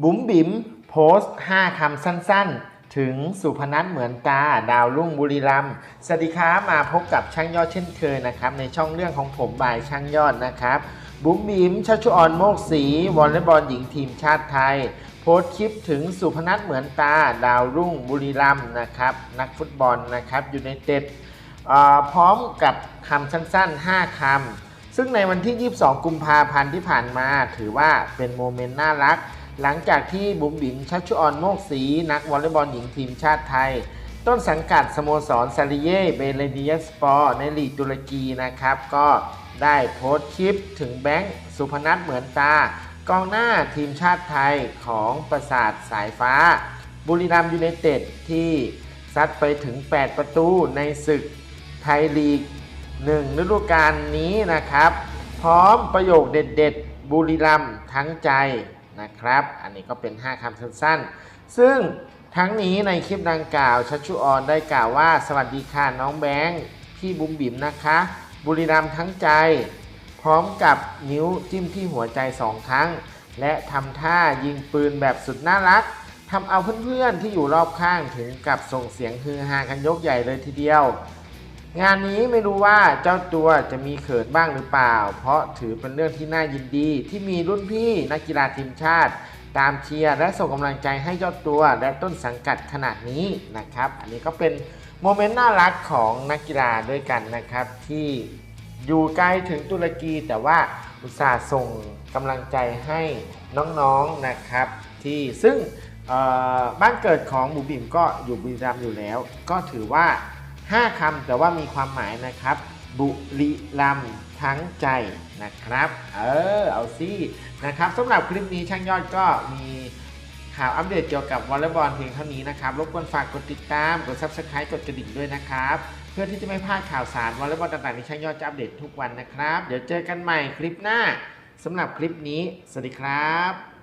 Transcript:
บุ๋มบิ๋มโพสต์ 5 คำสั้นๆ ถึงสุพนัทเหมือนตาดาวรุ่งบุรีรัมย์สวัสดีครับมาพบกับช่างยอดเช่นเคยนะครับ ในช่องเรื่องของผมบายช่างยอดนะครับ บุ๋มบิ๋มชัชชุออนโมกศรีวอลเลย์บอลหญิงทีมชาติไทย โพสต์คลิปถึงสุพนัทเหมือนตา ดาวรุ่งบุรีรัมนะครับ นักฟุตบอลนะครับอยูไนเต็ดพร้อมกับคำสั้นๆ 5 คำซึ่งในวันที่ 22 กุมภาพันธ์ที่ผ่านมา ถือว่าเป็นโมเมนต์น่ารัก หลังจากที่บุ๋มบิ๋มชัชชุออนโมกศรีนักวอลเลย์บอลหญิงทีมชาติไทย ต้นสังกัดสโมสรซาริเย่เบเลเดียสปอร์ในลีกตุรกีนะครับ ก็ได้โพสต์คลิปถึงแบงค์สุพนัทเหมือนตากองหน้าทีมชาติไทยของประสาทสายฟ้า บุรีรัมยูไนเต็ดที่ซัดไปถึง 8 ประตูในศึกไทยลีก 1 ฤดูกาลนี้นะครับ พร้อมประโยคเด็ด ๆ บุรีรัมทั้งใจ นะครับ อันนี้ก็เป็น 5คำสั้นๆ ซึ่งทั้งนี้ในคลิปดังกล่าวชัชชุออนได้กล่าวว่า สวัสดีค่ะน้องแบงค์พี่บุ๋มบิ๋มนะคะ บุรีรัมย์ทั้งใจ พร้อมกับนิ้วจิ้มที่หัวใจสองครั้ง และทำท่ายิงปืนแบบสุดน่ารักทำเอาเพื่อนๆที่อยู่รอบข้างถึงกับส่งเสียงฮือฮากันยกใหญ่เลยทีเดียว งานนี้ไม่รู้ว่าเจ้าตัวจะมีเขินบ้างหรือเปล่า เพราะถือเป็นเรื่องที่น่ายินดี ที่มีรุ่นพี่นักกีฬาทีมชาติ ตามเชียร์และส่งกำลังใจให้เจ้าตัวและต้นสังกัดขนาดนี้นะครับ อันนี้ก็เป็นโมเมนต์น่ารักของนักกีฬาด้วยกันนะครับ ที่อยู่ไกลถึงตุรกี แต่ว่าอุตส่าห์ส่งกำลังใจให้น้องๆนะครับ ที่ซึ่งบ้านเกิดของบุ๋มบิ๋มก็อยู่บุรีรัมย์อยู่แล้ว ก็ถือว่า 5คำแต่ว่ามีความหมายนะครับ บุรีรัมทั้งใจนะครับ เออ เอาสินะครับสำหรับคลิปนี้ช่างยอดก็มีข่าวอัปเดตเกี่ยวกับวอลเลย์บอลเพียงเท่านี้นะครับรบกวนฝากกดติดตาม กด subscribe กดกระดิ่งด้วยนะครับ เพื่อที่จะไม่พลาดข่าวสารวอลเลย์บอลต่างๆที่ช่างยอดจะอัปเดตทุกวันนะครับ เดี๋ยวเจอกันใหม่คลิปหน้าสำหรับคลิปนี้ สวัสดีครับ